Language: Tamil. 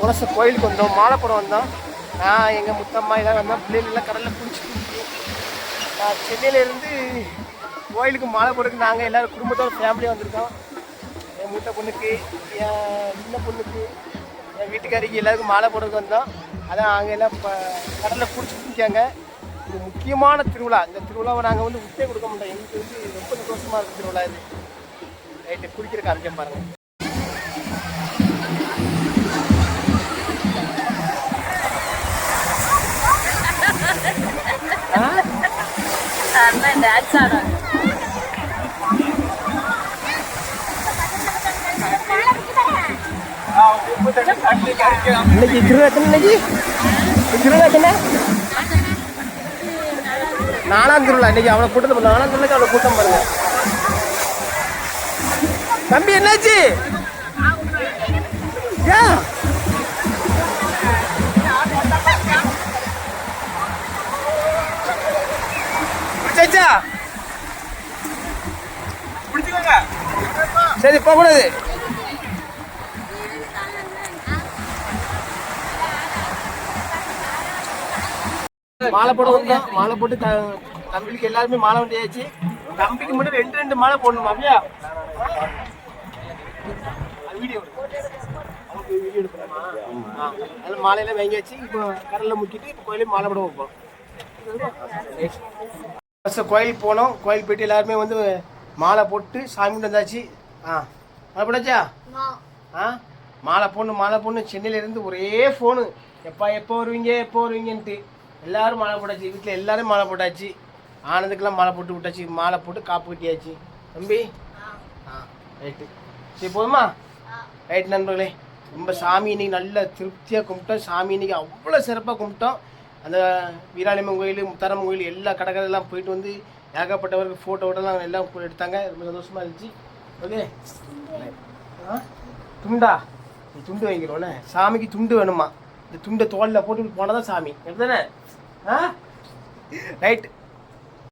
குலச கோயிலுக்கு வந்தோம் மாலைப்படம் வந்தோம். நான் எங்கள் முத்தம்மா எல்லாம் வந்தோம். பிள்ளைகள்லாம் கடலில் குளிச்சு நான் சென்னையிலேருந்து கோயிலுக்கு மாலை போடுறதுக்கு நாங்கள் எல்லோரும் குடும்பத்தோட ஃபேமிலியாக வந்திருக்கோம். என் மூத்த பொண்ணுக்கு என் சின்ன பொண்ணுக்கு என் வீட்டுக்காரிக்கு எல்லாருக்கும் மாலை போடுறதுக்கு வந்தோம். அதான் அங்கே எல்லாம் இப்போ கடலில் பிடிச்சி இருக்காங்க. இது முக்கியமான திருவிழா. இந்த திருவிழாவை நாங்கள் வந்து விட்டே கொடுக்க மாட்டோம். எங்களுக்கு வந்து ரொம்ப சந்தோஷமாக இருக்கும் திருவிழா இது. ரைட்டு குளிக்கிற காமிக்கம் பாருங்கள் அண்ணன் டான்ஸ் ஆடுறாங்க இன்னைக்கு திருவிழா இன்னைக்கு திருவிழா எத்தனை நாலாம் திருவிழா இன்னைக்கு நாலாம் திருவிழாக்கு கூட்டம் பாருங்க. தம்பி என்னாச்சு? பிடிச்சாச்சா சரி போகக்கூடாது. மாலை போட வந்தோம். மாலை போட்டு த- தம்பிக்கு எல்லாருமே மாலை வண்டியாச்சு தம்பிக்கு மட்டும் ரெண்டு ரெண்டு மாலை போடணும் அப்படியா வீடியோ. வீடியோ அதில் மாலையெல்லாம் வாங்கியாச்சு. இப்போ கடலில் முக்கிட்டு இப்போ கோயிலே மாலை போட வைப்போம். ஃபஸ்ட்டு கோயிலுக்கு போனோம். கோயில் போயிட்டு எல்லாருமே வந்து மாலை போட்டு சாமி கும்பிட்டு வந்தாச்சு. ஆ. மாலை போட்டாச்சா? ஆ. மாலை பொண்ணு மாலை பொண்ணு. சென்னையிலேருந்து ஒரே ஃபோனு எப்பா எப்போ வருவீங்க எப்போ வருவீங்கன்ட்டு. எல்லாரும் மாலை போட்டாச்சு. வீட்டில் எல்லாரும் மாலை போட்டாச்சு. ஆனந்துக்கெல்லாம் மாலை போட்டு விட்டாச்சு. மாலை போட்டு காப்பு கட்டியாச்சு. தம்பி? ஆ. ரைட்டு. சரி போதுமா? ரைட் நண்பர்களே. ரொம்ப சாமி இன்னைக்கு நல்ல திருப்தியாக கும்பிட்டோம். சாமி இன்னைக்கு அவ்வளோ சிறப்பாக கும்பிட்டோம். அந்த வீராளியம்மன் கோயில் முத்தாரம்மன் கோயில் எல்லா கடைகளெல்லாம் போயிட்டு வந்து ஏகப்பட்டவருக்கு ஃபோட்டோ ஓட்டெல்லாம் எல்லாம் எடுத்தாங்க. ரொம்ப சந்தோஷமாக இருந்துச்சு. ஓகே? ஆ? துண்டா? நீ துண்டு வாங்கிக்கிறோம்ல சாமிக்கு துண்டு வேணுமா? இந்த துண்டை தோலில் போட்டு போனால் தான் சாமி. தானே ஆ? ரைட்